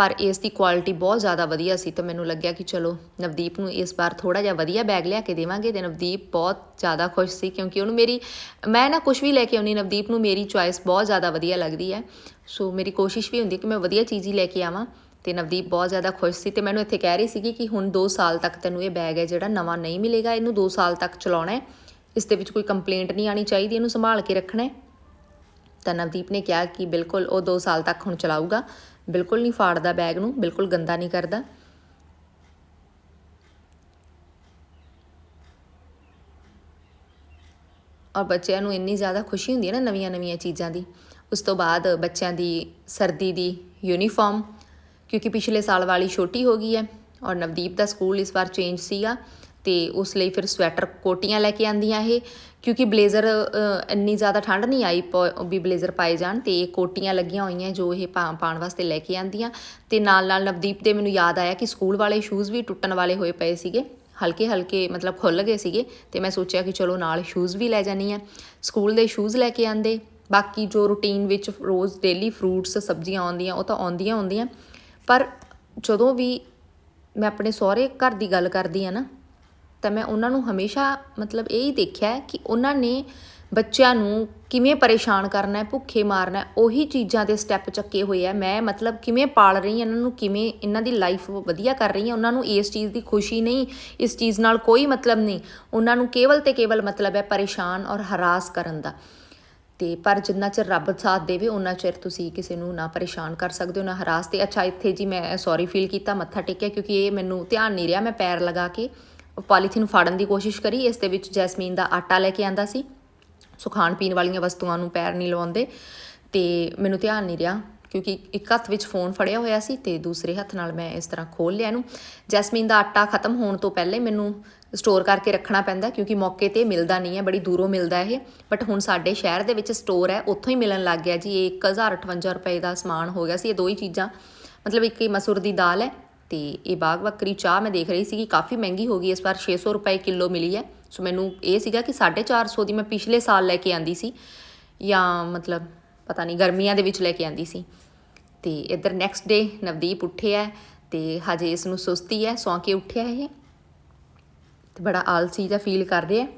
ਪਰ ਇਸ ਦੀ ਕੁਆਲਿਟੀ ਬਹੁਤ ਜ਼ਿਆਦਾ ਵਧੀਆ ਸੀ ਤਾਂ ਮੈਨੂੰ ਲੱਗਿਆ ਕਿ ਚਲੋ ਨਵਦੀਪ ਨੂੰ ਇਸ ਵਾਰ ਥੋੜਾ ਜਿਹਾ ਵਧੀਆ ਬੈਗ ਲਿਆ ਕੇ ਦੇਵਾਂਗੇ ਤੇ ਨਵਦੀਪ ਬਹੁਤ ਜ਼ਿਆਦਾ ਖੁਸ਼ ਸੀ ਕਿਉਂਕਿ ਉਹਨੂੰ ਮੇਰੀ, ਮੈਂ ਨਾ ਕੁਝ ਵੀ ਲੈ ਕੇ ਆਉਣੀ ਨਵਦੀਪ ਨੂੰ ਮੇਰੀ ਚੁਆਇਸ ਬਹੁਤ ਜ਼ਿਆਦਾ ਵਧੀਆ ਲੱਗਦੀ ਹੈ। ਸੋ ਮੇਰੀ ਕੋਸ਼ਿਸ਼ ਵੀ ਹੁੰਦੀ ਕਿ ਮੈਂ ਵਧੀਆ ਚੀਜ਼ ਹੀ ਲੈ ਕੇ ਆਵਾਂ ਤੇ ਨਵਦੀਪ ਬਹੁਤ ਜ਼ਿਆਦਾ ਖੁਸ਼ ਸੀ ਤੇ ਮੈਨੂੰ ਇੱਥੇ ਕਹਿ ਰਹੀ ਸੀਗੀ ਕਿ ਹੁਣ 2 ਸਾਲ ਤੱਕ ਤੈਨੂੰ ਇਹ ਬੈਗ ਹੈ ਜਿਹੜਾ ਨਵਾਂ ਨਹੀਂ ਮਿਲੇਗਾ, ਇਹਨੂੰ 2 ਸਾਲ ਤੱਕ ਚਲਾਉਣਾ ਹੈ। ਇਸ ਦੇ ਵਿੱਚ ਕੋਈ ਕੰਪਲੇਂਟ ਨਹੀਂ ਆਣੀ ਚਾਹੀਦੀ, ਇਹਨੂੰ ਸੰਭਾਲ ਕੇ ਰੱਖਣਾ ਹੈ। ਤਾਂ ਨਵਦੀਪ ਨੇ ਕਿਹਾ ਕਿ ਬਿਲਕੁਲ ਉਹ 2 ਸਾਲ ਤੱਕ ਹੁਣ ਚਲਾਊਗਾ। ਬਿਲਕੁਲ ਨਹੀਂ ਫਾੜਦਾ ਬੈਗ ਨੂੰ, ਬਿਲਕੁਲ ਗੰਦਾ ਨਹੀਂ ਕਰਦਾ। ਔਰ ਬੱਚਿਆਂ ਨੂੰ ਇੰਨੀ ਜ਼ਿਆਦਾ ਖੁਸ਼ੀ ਹੁੰਦੀ ਹੈ ਨਾ ਨਵੀਆਂ ਨਵੀਆਂ ਚੀਜ਼ਾਂ ਦੀ। ਉਸ ਤੋਂ ਬਾਅਦ ਬੱਚਿਆਂ ਦੀ ਸਰਦੀ ਦੀ ਯੂਨੀਫਾਰਮ ਕਿਉਂਕਿ ਪਿਛਲੇ ਸਾਲ ਵਾਲੀ ਛੋਟੀ ਹੋ ਗਈ ਹੈ ਔਰ ਨਵਦੀਪ ਦਾ ਸਕੂਲ ਇਸ ਵਾਰ ਚੇਂਜ ਸੀਗਾ। ਤੇ ਉਸ ਲਈ ਫਿਰ ਸਵੈਟਰ ਕੋਟੀਆਂ ਲੈ ਕੇ ਆਂਦੀਆਂ ਇਹ, ਕਿਉਂਕਿ ਬਲੇਜ਼ਰ ਇੰਨੀ ਜ਼ਿਆਦਾ ਠੰਡ ਨਹੀਂ ਆਈ ਪ- ਵੀ ਬਲੇਜ਼ਰ ਪਾਏ ਜਾਣ ਤੇ ਕੋਟੀਆਂ ਲੱਗੀਆਂ ਹੋਈਆਂ ਜੋ ਇਹ ਪਾ- ਪਾਉਣ ਵਾਸਤੇ ਲੈ ਕੇ ਆਂਦੀਆਂ ਤੇ ਨਾਲ ਨਾਲ ਨਵਦੀਪ ਦੇ ਮੈਨੂੰ ਯਾਦ ਆਇਆ ਕਿ ਸਕੂਲ ਵਾਲੇ ਸ਼ੂਜ਼ ਵੀ ਟੁੱਟਣ ਵਾਲੇ ਹੋਏ ਪਏ ਸੀਗੇ ਹਲਕੇ ਹਲਕੇ ਮਤਲਬ ਖੁੱਲ ਗਏ ਸੀਗੇ ਤੇ ਮੈਂ ਸੋਚਿਆ ਕਿ ਚਲੋ ਨਾਲ ਸ਼ੂਜ਼ ਵੀ ਲੈ ਜਾਨੀ ਆ ਸਕੂਲ ਦੇ ਸ਼ੂਜ਼ ਲੈ ਕੇ ਆਂਦੇ ਬਾਕੀ ਜੋ ਰੂਟੀਨ ਵਿੱਚ ਰੋਜ਼ ਡੇਲੀ ਫਰੂਟਸ, ਸਬਜ਼ੀਆਂ ਆਉਂਦੀਆਂ ਉਹ ਤਾਂ ਆਉਂਦੀਆਂ ਹੁੰਦੀਆਂ ਪਰ ਜਦੋਂ ਵੀ ਮੈਂ ਆਪਣੇ ਸਹੁਰੇ ਘਰ ਦੀ ਗੱਲ ਕਰਦੀ ਆ ਨਾ ਤਾਂ ਮੈਂ ਉਹਨਾਂ ਨੂੰ ਹਮੇਸ਼ਾ ਮਤਲਬ ਇਹ ਹੀ ਦੇਖਿਆ ਕਿ ਉਹਨਾਂ ਨੇ ਬੱਚਿਆਂ ਨੂੰ ਕਿਵੇਂ ਪਰੇਸ਼ਾਨ ਕਰਨਾ ਹੈ, ਭੁੱਖੇ ਮਾਰਨਾ ਹੈ, ਉਹੀ ਚੀਜ਼ਾਂ ਦੇ ਸਟੈਪ ਚੱਕੇ ਹੋਏ ਆ ਮੈਂ ਮਤਲਬ ਕਿਵੇਂ ਪਾਲ ਰਹੀ ਹਾਂ, ਇਹਨਾਂ ਨੂੰ ਕਿਵੇਂ ਇਹਨਾਂ ਦੀ ਲਾਈਫ ਵਧੀਆ ਕਰ ਰਹੀ ਹਾਂ, ਉਹਨਾਂ ਨੂੰ ਇਸ ਚੀਜ਼ ਦੀ ਖੁਸ਼ੀ ਨਹੀਂ, ਇਸ ਚੀਜ਼ ਨਾਲ ਕੋਈ ਮਤਲਬ ਨਹੀਂ। ਉਹਨਾਂ ਨੂੰ ਕੇਵਲ ਤੇ ਕੇਵਲ ਮਤਲਬ ਹੈ ਪਰੇਸ਼ਾਨ ਔਰ ਹਰਾਸ ਕਰਨ ਦਾ। ਤੇ ਪਰ ਜਿੰਨਾ ਚਿਰ ਰੱਬ ਸਾਥ ਦੇਵੇ ਉਹਨਾਂ ਚਿਰ ਤੁਸੀਂ ਕਿਸੇ ਨੂੰ ਨਾ ਪਰੇਸ਼ਾਨ ਕਰ ਸਕਦੇ ਹੋ, ਨਾ ਹਰਾਸ ਤੇ। ਅੱਛਾ, ਇੱਥੇ ਜੀ ਮੈਂ ਸੌਰੀ ਫੀਲ ਕੀਤਾ, ਮੱਥਾ ਟੇਕਿਆ ਕਿਉਂਕਿ ਇਹ ਮੈਨੂੰ ਧਿਆਨ ਨਹੀਂ ਰਿਹਾ, ਮੈਂ ਪੈਰ ਲਗਾ ਕੇ। ਪੋਲੀਥੀਨ ਫਾੜਨ ਦੀ ਕੋਸ਼ਿਸ਼ ਕਰੀ। ਇਸ ਦੇ ਵਿੱਚ ਜੈਸਮੀਨ ਦਾ ਆਟਾ ਲੈ ਕੇ ਆਂਦਾ ਸੀ। ਸੋ ਖਾਣ ਪੀਣ ਵਾਲੀਆਂ ਵਸਤੂਆਂ ਨੂੰ ਪੈਰ ਨਹੀਂ ਲਵਾਉਂਦੇ ਤੇ ਮੈਨੂੰ ਧਿਆਨ ਨਹੀਂ ਰਿਹਾ ਕਿਉਂਕਿ ਇੱਕ ਹੱਥ ਵਿੱਚ ਫੋਨ ਫੜਿਆ ਹੋਇਆ ਸੀ ਤੇ ਦੂਸਰੇ ਹੱਥ ਨਾਲ ਮੈਂ ਇਸ ਤਰ੍ਹਾਂ ਖੋਲ ਲਿਆ ਇਹਨੂੰ। ਜੈਸਮੀਨ ਦਾ ਆਟਾ ਖਤਮ ਹੋਣ ਤੋਂ ਪਹਿਲੇ ਮੈਨੂੰ ਸਟੋਰ ਕਰਕੇ ਰੱਖਣਾ ਪੈਂਦਾ ਕਿਉਂਕਿ ਮੌਕੇ ਤੇ ਮਿਲਦਾ ਨਹੀਂ ਹੈ, ਬੜੀ ਦੂਰੋਂ ਮਿਲਦਾ ਇਹ। ਬਟ ਹੁਣ ਸਾਡੇ ਸ਼ਹਿਰ ਦੇ ਵਿੱਚ ਸਟੋਰ ਹੈ, ਉੱਥੋਂ ਹੀ ਮਿਲਣ ਲੱਗ ਗਿਆ ਜੀ। ਇਹ 1058 ਰੁਪਏ ਦਾ ਸਮਾਨ ਹੋ ਗਿਆ ਸੀ। ਇਹ ਦੋ ਹੀ ਚੀਜ਼ਾਂ, ਮਤਲਬ ਇੱਕ ਹੀ ਮਸੂਰ ਦੀ ਦਾਲ ਹੈ ਤੇ ਇਹ ਬਾਗ ਬੱਕਰੀ ਚਾਹ ਮੈਂ ਦੇਖ ਰਹੀ ਸੀ ਕਿ ਕਾਫੀ ਮਹਿੰਗੀ ਹੋ ਗਈ। ਇਸ ਵਾਰ 600 ਰੁਪਏ ਕਿਲੋ ਮਿਲੀ ਹੈ। ਸੋ ਮੈਨੂੰ ਇਹ ਸੀਗਾ ਕਿ 450 ਦੀ ਮੈਂ ਪਿਛਲੇ ਸਾਲ ਲੈ ਕੇ ਆਂਦੀ ਸੀ ਜਾਂ ਮਤਲਬ ਪਤਾ ਨਹੀਂ, ਗਰਮੀਆਂ ਦੇ ਵਿੱਚ ਲੈ ਕੇ ਆਂਦੀ ਸੀ। ਤੇ ਇੱਧਰ ਨੈਕਸਟ ਡੇ ਨਵਦੀਪ ਉੱਠਿਆ ਹੈ ਤੇ ਹਜੇ ਇਸ ਨੂੰ ਸੁਸਤੀ ਹੈ, ਸੌਂ ਕੇ ਉੱਠਿਆ ਇਹ। ਤੇ ਬੜਾ ਆਲਸੀ ਜਿਹਾ ਫੀਲ ਕਰ ਰਿਹਾ ਹੈ।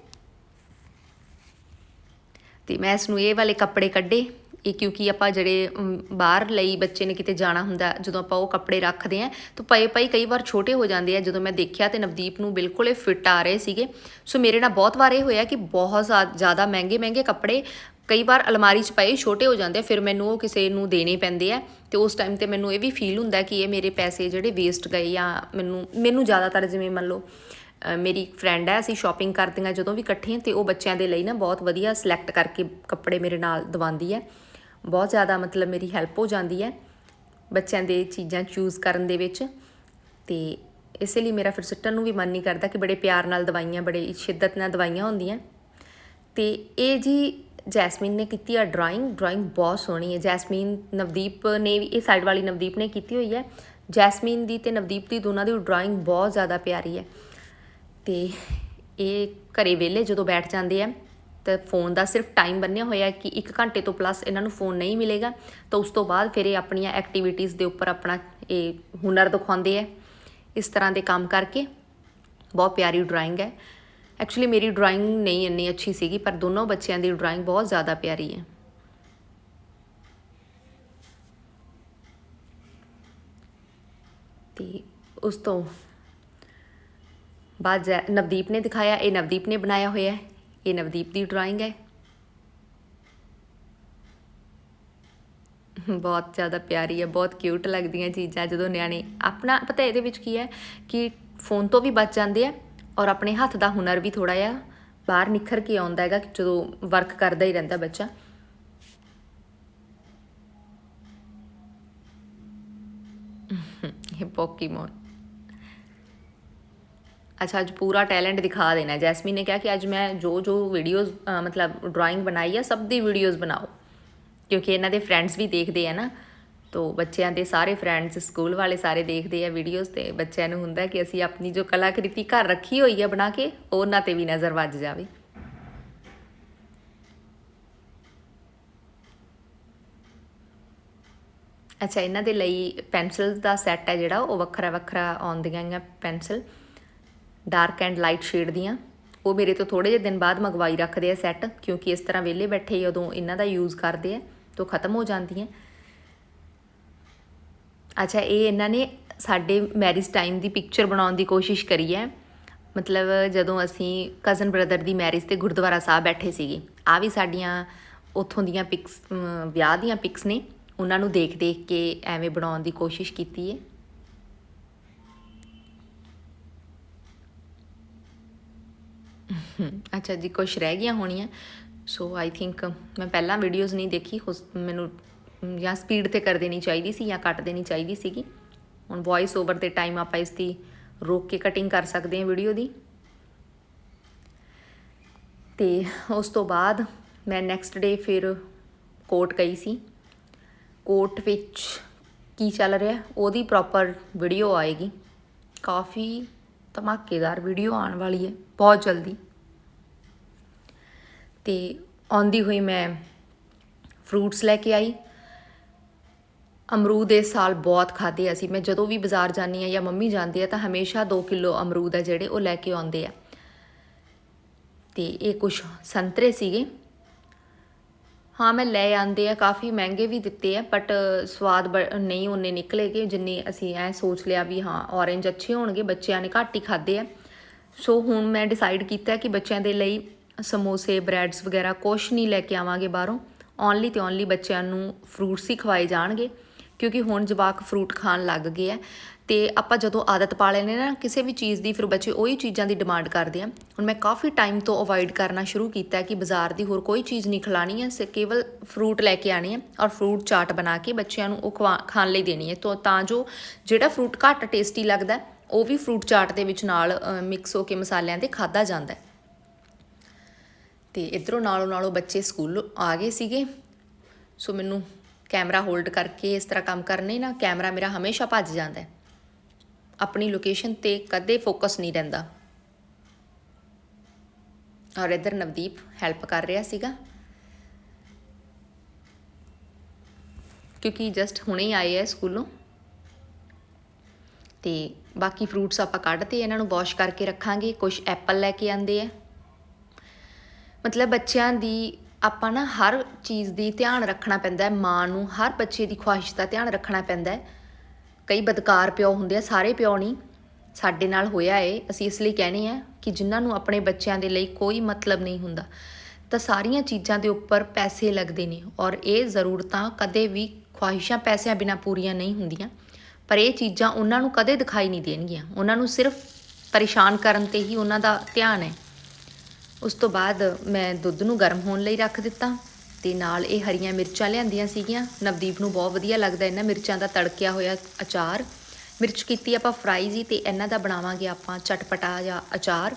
ਤੇ ਮੈਂ ਇਸ ਨੂੰ ਇਹ ਵਾਲੇ ਕੱਪੜੇ ਕੱਢੇ। ਇਹ ਕਿਉਂਕਿ ਆਪਾਂ ਜਿਹੜੇ ਬਾਹਰ ਲਈ ਬੱਚੇ ਨੇ ਕਿਤੇ ਜਾਣਾ ਹੁੰਦਾ ਜਦੋਂ ਆਪਾਂ ਉਹ ਕੱਪੜੇ ਰੱਖਦੇ ਆਂ ਤਾਂ ਪਏ ਪਈ ਕਈ ਵਾਰ ਛੋਟੇ ਹੋ ਜਾਂਦੇ ਆ। ਜਦੋਂ ਮੈਂ ਦੇਖਿਆ ਤੇ ਨਵਦੀਪ ਨੂੰ ਬਿਲਕੁਲ ਇਹ ਫਿੱਟ ਆ ਰਹੇ ਸੀਗੇ। ਸੋ ਮੇਰੇ ਨਾਲ ਬਹੁਤ ਵਾਰ ਇਹ ਹੋਇਆ ਕਿ ਬਹੁਤ ਜ਼ਿਆਦਾ ਮਹਿੰਗੇ ਮਹਿੰਗੇ ਕੱਪੜੇ ਕਈ ਵਾਰ ਅਲਮਾਰੀ 'ਚ ਪਏ ਛੋਟੇ ਹੋ ਜਾਂਦੇ ਫਿਰ ਮੈਨੂੰ ਉਹ ਕਿਸੇ ਨੂੰ ਦੇਣੇ ਪੈਂਦੇ ਆ। ਤੇ ਉਸ ਟਾਈਮ ਤੇ ਮੈਨੂੰ ਇਹ ਵੀ ਫੀਲ ਹੁੰਦਾ ਕਿ ਇਹ ਮੇਰੇ ਪੈਸੇ ਜਿਹੜੇ ਵੇਸਟ ਗਏ ਜਾਂ ਮੈਨੂੰ ਮੈਨੂੰ ਜ਼ਿਆਦਾਤਰ ਜਿਵੇਂ ਮੰਨ ਲਓ ਅ, ਮੇਰੀ ਫਰੈਂਡ ਹੈ ਅਸੀਂ ਸ਼ਾਪਿੰਗ ਕਰਦੀਆਂ ਜਦੋਂ ਵੀ ਇਕੱਠੇ ਤੇ ਉਹ ਬੱਚਿਆਂ ਦੇ ਲਈ ਨਾ ਬਹੁਤ ਵਧੀਆ ਸਿਲੈਕਟ ਕਰਕੇ ਕੱਪੜੇ ਮੇਰੇ ਨਾਲ ਦਵਾਉਂਦੀ ਹੈ। ਬਹੁਤ ਜ਼ਿਆਦਾ ਮਤਲਬ ਮੇਰੀ ਹੈਲਪ ਹੋ ਜਾਂਦੀ ਹੈ ਬੱਚਿਆਂ ਦੇ ਚੀਜ਼ਾਂ ਚੂਜ਼ ਕਰਨ ਦੇ ਵਿੱਚ। ਤੇ ਇਸੇ ਲਈ ਮੇਰਾ ਫਿਰ ਸੁੱਟਣ ਨੂੰ ਵੀ ਮਨ ਨਹੀਂ ਕਰਦਾ ਕਿ ਬੜੇ ਪਿਆਰ ਨਾਲ ਦਵਾਈਆਂ, ਬੜੇ ਸ਼ਿੱਦਤ ਨਾਲ ਦਵਾਈਆਂ ਹੁੰਦੀਆਂ। ਤੇ ਇਹ ਜੀ ਜੈਸਮੀਨ ਨੇ ਕੀਤੀ ਆ ਡਰਾਇੰਗ ਡਰਾਇੰਗ ਬਹੁਤ ਸੋਹਣੀ ਹੈ। ਜੈਸਮੀਨ, ਨਵਦੀਪ ਨੇ ਵੀ, ਇਹ ਸਾਈਡ ਵਾਲੀ ਨਵਦੀਪ ਨੇ ਕੀਤੀ ਹੋਈ ਹੈ। ਜੈਸਮੀਨ ਦੀ ਤੇ ਨਵਦੀਪ ਦੀ ਦੋਨਾਂ ਦੀ ਡਰਾਇੰਗ ਬਹੁਤ ਜ਼ਿਆਦਾ ਪਿਆਰੀ ਹੈ। ਤੇ ਇਹ ਘਰੇ ਵੇਲੇ ਜਦੋਂ ਬੈਠ ਜਾਂਦੇ ਆ ਤਾਂ ਫੋਨ ਦਾ ਸਿਰਫ ਟਾਈਮ ਬੰਨਿਆ ਹੋਇਆ ਕਿ 1 ਘੰਟੇ ਤੋਂ ਪਲੱਸ ਇਹਨਾਂ ਨੂੰ ਫੋਨ ਨਹੀਂ ਮਿਲੇਗਾ। ਤਾਂ ਉਸ ਤੋਂ ਬਾਅਦ ਫਿਰ ਇਹ ਆਪਣੀਆਂ ਐਕਟੀਵਿਟੀਜ਼ ਦੇ ਉੱਪਰ ਆਪਣਾ ਇਹ ਹੁਨਰ ਦਿਖਾਉਂਦੇ ਆ। ਇਸ ਤਰ੍ਹਾਂ ਦੇ ਕੰਮ ਕਰਕੇ ਬਹੁਤ ਪਿਆਰੀ ਡਰਾਇੰਗ ਹੈ। ਐਕਚੁਅਲੀ ਮੇਰੀ ਡਰਾਇੰਗ ਨਹੀਂ ਇੰਨੀ ਅੱਛੀ ਸੀਗੀ, ਪਰ ਦੋਨੋਂ ਬੱਚਿਆਂ ਦੀ ਡਰਾਇੰਗ ਬਹੁਤ ਜ਼ਿਆਦਾ ਪਿਆਰੀ ਹੈ। ਤੇ ਉਸ ਤੋਂ ਬਾਅਦ ਜੈ- ਨਵਦੀਪ ਨੇ ਦਿਖਾਇਆ, ਇਹ ਨਵਦੀਪ ਨੇ ਬਣਾਇਆ ਹੋਇਆ ਹੈ। ਇਹ ਨਵਦੀਪ ਦੀ ਡਰਾਇੰਗ ਹੈ। ਬਹੁਤ ਜ਼ਿਆਦਾ ਪਿਆਰੀ ਹੈ, ਬਹੁਤ ਕਿਊਟ ਲੱਗਦੀਆਂ ਚੀਜ਼ਾਂ ਜਦੋਂ ਨਿਆਣੇ ਆਪਣਾ, ਪਤਾ ਇਹਦੇ ਵਿੱਚ ਕੀ ਹੈ ਕਿ ਫੋਨ ਤੋਂ ਵੀ ਬਚ ਜਾਂਦੇ ਆ ਔਰ ਆਪਣੇ ਹੱਥ ਦਾ ਹੁਨਰ ਵੀ ਥੋੜਾ ਜਿਹਾ ਬਾਹਰ ਨਿਖਰ ਕੇ ਆਉਂਦਾ ਹੈਗਾ ਜਦੋਂ ਵਰਕ ਕਰਦਾ ਹੀ ਰਹਿੰਦਾ ਬੱਚਾ। ਇਹ ਪੋਕੀਮੋਨ ਅੱਛਾ, ਅੱਜ ਪੂਰਾ ਟੈਲੈਂਟ ਦਿਖਾ ਦੇਣਾ। ਜੈਸਮੀਨ ਨੇ ਕਿਹਾ ਕਿ ਅੱਜ ਮੈਂ ਜੋ ਜੋ ਵੀਡੀਓਜ਼ ਮਤਲਬ ਡਰਾਇੰਗ ਬਣਾਈ ਆ, ਸਭ ਦੀ ਵੀਡੀਓਜ਼ ਬਣਾਓ। ਕਿਉਂਕਿ ਇਹਨਾਂ ਦੇ ਫਰੈਂਡਸ ਵੀ ਦੇਖਦੇ ਆ ਨਾ। ਤੋ ਬੱਚਿਆਂ ਦੇ ਸਾਰੇ ਫਰੈਂਡਸ ਸਕੂਲ ਵਾਲੇ ਸਾਰੇ ਦੇਖਦੇ ਆ ਵੀਡੀਓਜ਼ ਤੇ। ਬੱਚਿਆਂ ਨੂੰ ਹੁੰਦਾ ਕਿ ਅਸੀਂ ਆਪਣੀ ਜੋ ਕਲਾਕ੍ਰਿਤੀ ਘਰ ਰੱਖੀ ਹੋਈ ਆ ਬਣਾ ਕੇ, ਉਹਨਾਂ ਤੇ ਵੀ ਨਜ਼ਰ ਵੱਜ ਜਾਵੇ। ਅੱਛਾ, ਇਹਨਾਂ ਦੇ ਲਈ ਪੈਨਸਲਸ ਦਾ ਸੈੱਟ ਹੈ ਜਿਹੜਾ, ਉਹ ਵੱਖਰਾ ਵੱਖਰਾ ਆਉਂਦੀਆਂ ਗੀਆਂ pencil dark and light shade ਦੀਆਂ। ਉਹ ਮੇਰੇ ਤੋਂ ਥੋੜੇ ਜਿਹੇ ਦਿਨ ਬਾਅਦ ਮੰਗਵਾਈ ਰੱਖਦੇ ਆ ਸੈੱਟ, ਕਿਉਂਕਿ ਇਸ ਤਰ੍ਹਾਂ ਵਿਹਲੇ ਬੈਠੇ ਉਦੋਂ ਇਹਨਾਂ ਦਾ ਯੂਜ਼ ਕਰਦੇ ਆ, ਤੋਂ ਖਤਮ ਹੋ ਜਾਂਦੀਆਂ। ਅੱਛਾ, ਇਹ ਇਹਨਾਂ ਨੇ ਸਾਡੇ ਮੈਰਿਜ ਟਾਈਮ ਦੀ ਪਿਕਚਰ ਬਣਾਉਣ ਦੀ ਕੋਸ਼ਿਸ਼ ਕਰੀ ਹੈ। ਮਤਲਬ ਜਦੋਂ ਅਸੀਂ ਕਜ਼ਨ ਬ੍ਰਦਰ ਦੀ ਮੈਰਿਜ ਤੇ ਗੁਰਦੁਆਰਾ ਸਾਹਿਬ ਬੈਠੇ ਸੀਗੇ ਆ ਵੀ ਸਾਡੀਆਂ ਉੱਥੋਂ ਦੀਆਂ ਪਿਕਸ ਵਿਆਹ ਦੀਆਂ ਪਿਕਸ ਨੇ। ਉਹਨਾਂ ਨੂੰ ਦੇਖ ਦੇਖ ਕੇ ਐਵੇਂ ਬਣਾਉਣ ਦੀ ਕੋਸ਼ਿਸ਼ ਕੀਤੀ ਹੈ। ਅੱਛਾ ਜੀ, ਕੁਛ ਰਹਿ ਗਈਆਂ ਹੋਣੀਆਂ। ਸੋ ਆਈ ਥਿੰਕ ਮੈਂ ਪਹਿਲਾਂ ਵੀਡੀਓਜ਼ ਨਹੀਂ ਦੇਖੀ, ਉਸ ਮੈਨੂੰ ਜਾਂ ਸਪੀਡ ਤੇ ਕਰ ਦੇਣੀ ਚਾਹੀਦੀ ਸੀ ਜਾਂ ਕੱਟ ਦੇਣੀ ਚਾਹੀਦੀ ਸੀਗੀ। ਹੁਣ ਵੌਇਸ ਓਵਰ ਦੇ ਟਾਈਮ ਆਪਾਂ ਇਸ ਦੀ ਰੋਕ ਕੇ ਕਟਿੰਗ ਕਰ ਸਕਦੇ ਹਾਂ ਵੀਡੀਓ ਦੀ। ਤੇ ਉਸ ਤੋਂ ਬਾਅਦ ਮੈਂ ਨੈਕਸਟ ਡੇ ਫਿਰ ਕੋਰਟ ਗਈ ਸੀ। ਕੋਰਟ ਵਿੱਚ ਕੀ ਚੱਲ ਰਿਹਾ, ਉਹਦੀ ਪ੍ਰੋਪਰ ਵੀਡੀਓ ਆਏਗੀ। ਕਾਫੀ ਧਮਾਕੇਦਾਰ ਵੀਡੀਓ ਆਉਣ ਵਾਲੀ ਹੈ, ਬਹੁਤ ਜਲਦੀ। ਤੇ ਆਉਂਦੀ ਹੋਈ ਮੈਂ ਫਰੂਟਸ ਲੈ ਕੇ ਆਈ। ਅਮਰੂਦ ਇਸ ਸਾਲ ਬਹੁਤ ਖਾਦੇ ਅਸੀਂ। ਮੈਂ ਜਦੋਂ ਵੀ ਬਾਜ਼ਾਰ ਜਾਂਦੀ ਆ ਜਾਂ ਮੰਮੀ ਜਾਂਦੀ ਆ ਤਾਂ ਹਮੇਸ਼ਾ 2 ਕਿਲੋ ਅਮਰੂਦ ਆ ਜਿਹੜੇ ਉਹ ਲੈ ਕੇ ਆਉਂਦੇ ਆ। ਤੇ ਇਹ ਕੁਝ ਸੰਤਰੇ ਸੀਗੇ। ਹਾਂ, ਮੈਂ ਲੈ ਆਂਦੇ ਆ। ਕਾਫੀ ਮਹਿੰਗੇ ਵੀ ਦਿੱਤੇ ਆ ਬਟ ਸਵਾਦ ਬ- ਨਹੀਂ ਉਹਨੇ ਨਿਕਲੇਗੇ। ਜਿੰਨੇ ਅਸੀਂ ਐ ਸੋਚ ਲਿਆ ਵੀ ਹਾਂ ਔਰੇਂਜ ਅੱਛੇ ਹੋਣਗੇ, ਬੱਚਿਆਂ ਨੇ ਘੱਟ ਹੀ ਖਾਦੇ ਆ। ਸੋ ਹੁਣ ਮੈਂ ਡਿਸਾਈਡ ਕੀਤਾ ਕਿ ਬੱਚਿਆਂ ਦੇ ਲਈ ਸਮੋਸੇ, ਬ੍ਰੈਡਸ ਵਗੈਰਾ ਕੁਛ ਨਹੀਂ ਲੈ ਕੇ ਆਵਾਂਗੇ ਬਾਹਰੋਂ। ਓਨਲੀ ਤੇ ਓਨਲੀ ਬੱਚਿਆਂ ਨੂੰ ਫਰੂਟਸ ਹੀ ਖਵਾਏ ਜਾਣਗੇ, ਕਿਉਂਕਿ ਹੁਣ ਜਵਾਕ ਫਰੂਟ ਖਾਣ ਲੱਗ ਗਏ ਆ। ਤੇ ਆਪਾਂ ਜਦੋਂ ਆਦਤ ਪਾ ਲੈਨੇ ਨਾ, ਕਿਸੇ ਵੀ ਚੀਜ਼ ਦੀ, ਫਿਰ ਬੱਚੇ ਉਹੀ ਚੀਜ਼ਾਂ ਦੀ ਡਿਮਾਂਡ ਕਰਦੇ ਆ। ਹੁਣ ਮੈਂ ਕਾਫੀ ਟਾਈਮ ਤੋਂ ਅਵੋਇਡ ਕਰਨਾ ਸ਼ੁਰੂ ਕੀਤਾ ਕਿ ਬਾਜ਼ਾਰ ਦੀ ਹੋਰ ਕੋਈ ਚੀਜ਼ ਨਹੀਂ ਖਿਲਾਣੀ ਹੈ ਸੇ ਕੇਵਲ ਫਰੂਟ ਲੈ ਕੇ ਆਣੀ ਹੈ ਔਰ ਫਰੂਟ ਚਾਟ ਬਣਾ ਕੇ ਬੱਚਿਆਂ ਨੂੰ ਉਹ ਖਵਾ- ਖਾਣ ਲਈ ਦੇਣੀ ਹੈ ਤਾਂ ਤਾਂ ਜੋ ਜਿਹੜਾ ਫਰੂਟ ਘੱਟ ਟੇਸਟੀ ਲੱਗਦਾ, ਉਹ ਵੀ ਫਰੂਟ ਚਾਟ ਦੇ ਵਿੱਚ ਨਾਲ ਮਿਕਸ ਹੋ ਕੇ ਮਸਾਲਿਆਂ ਦੇ ਖਾਦਾ ਜਾਂਦਾ ਹੈ। ਤੇ ਇਧਰੋਂ ਨਾਲੋਂ ਨਾਲੋਂ ਬੱਚੇ ਸਕੂਲ ਆ ਗਏ ਸੀਗੇ। ਸੋ ਮੈਨੂੰ ਕੈਮਰਾ ਹੋਲਡ ਕਰਕੇ ਇਸ ਤਰ੍ਹਾਂ ਕੰਮ ਕਰਨੇ ਨਾ, ਕੈਮਰਾ ਮੇਰਾ ਹਮੇਸ਼ਾ ਭੱਜ ਜਾਂਦਾ ਹੈ। ਆਪਣੀ ਲੋਕੇਸ਼ਨ ਤੇ ਕਦੇ ਫੋਕਸ ਨਹੀਂ ਰਹਿੰਦਾ। ਔਰ ਇਧਰ ਨਵਦੀਪ ਹੈਲਪ ਕਰ ਰਿਹਾ ਸੀਗਾ। ਕਿਉਂਕਿ ਜਸਟ ਹੁਣੇ ਹੀ ਆਏ ਆ ਸਕੂਲੋਂ। ਤੇ ਬਾਕੀ ਫਰੂਟਸ ਆਪਾਂ ਕੱਢ ਕੱਢਤੇ ਇਹਨਾਂ ਨੂੰ ਵਾਸ਼ ਕਰਕੇ ਰੱਖਾਂਗੇ ਕੁਝ ਐਪਲ ਲੈ ਕੇ ਆਂਦੇ ਆ। ਮਤਲਬ ਬੱਚਿਆਂ ਦੀ ਆਪਾਂ ਨਾ ਹਰ ਚੀਜ਼ ਦੀ ਧਿਆਨ ਰੱਖਣਾ ਪੈਂਦਾ ਹੈ, ਮਾਂ ਨੂੰ ਹਰ ਬੱਚੇ ਦੀ ਖੁਆਇਸ਼ ਦਾ ਧਿਆਨ ਰੱਖਣਾ ਪੈਂਦਾ ਹੈ। ਕਈ ਬਦਕਾਰ ਪਿਓ ਹੁੰਦੇ ਆ, ਸਾਰੇ ਪਿਓ ਨਹੀਂ ਸਾਡੇ ਨਾਲ ਹੋਇਆ ਏ, ਅਸੀਂ ਇਸ ਲਈ ਕਹਿੰਦੇ ਆ ਕਿ ਜਿਨ੍ਹਾਂ ਨੂੰ ਆਪਣੇ ਬੱਚਿਆਂ ਦੇ ਲਈ ਕੋਈ ਮਤਲਬ ਨਹੀਂ ਹੁੰਦਾ, ਤਾਂ ਸਾਰੀਆਂ ਚੀਜ਼ਾਂ ਦੇ ਉੱਪਰ ਪੈਸੇ ਲੱਗਦੇ ਨੇ ਔਰ ਇਹ ਜ਼ਰੂਰਤਾਂ ਕਦੇ ਵੀ ਖੁਆਇਸ਼ਾਂ ਪੈਸਿਆਂ ਬਿਨਾ ਪੂਰੀਆਂ ਨਹੀਂ ਹੁੰਦੀਆਂ। ਪਰ ਇਹ ਚੀਜ਼ਾਂ ਉਹਨਾਂ ਨੂੰ ਕਦੇ ਦਿਖਾਈ ਨਹੀਂ ਦੇਣਗੀਆਂ, ਉਹਨਾਂ ਨੂੰ ਸਿਰਫ ਪਰੇਸ਼ਾਨ ਕਰਨ ਤੇ ਹੀ ਉਹਨਾਂ ਦਾ ਧਿਆਨ ਹੈ। ਉਸ ਤੋਂ ਬਾਅਦ ਮੈਂ ਦੁੱਧ ਨੂੰ ਗਰਮ ਹੋਣ ਲਈ ਰੱਖ ਦਿੱਤਾ ਤੇ ਨਾਲ ਇਹ ਹਰੀਆਂ ਮਿਰਚਾਂ ਲਿਆਂਦੀਆਂ ਸੀਗੀਆਂ। ਨਵਦੀਪ ਨੂੰ ਬਹੁਤ ਵਧੀਆ ਲੱਗਦਾ ਇਹਨਾਂ ਮਿਰਚਾਂ ਦਾ ਤੜਕਿਆ ਹੋਇਆ ਅਚਾਰ। ਮਿਰਚ ਕੀਤੀ ਆਪਾਂ ਫਰਾਈ ਜੀ ਤੇ ਇਹਨਾਂ ਦਾ ਬਣਾਵਾਂਗੇ ਆਪਾਂ ਚਟਪਟਾ ਜਾਂ ਅਚਾਰ।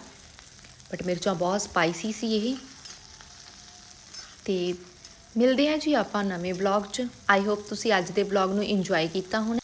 ਬਟ ਮਿਰਚਾਂ ਬਹੁਤ ਸਪਾਈਸੀ ਸੀ ਇਹ। ਤੇ ਮਿਲਦੇ ਹਾਂ ਜੀ ਆਪਾਂ ਨਵੇਂ ਵਲੌਗ 'ਚ। ਆਈ ਹੋਪ ਤੁਸੀਂ ਅੱਜ ਦੇ ਵਲੌਗ ਨੂੰ ਇੰਜੋਏ ਕੀਤਾ ਹੋਣਾ।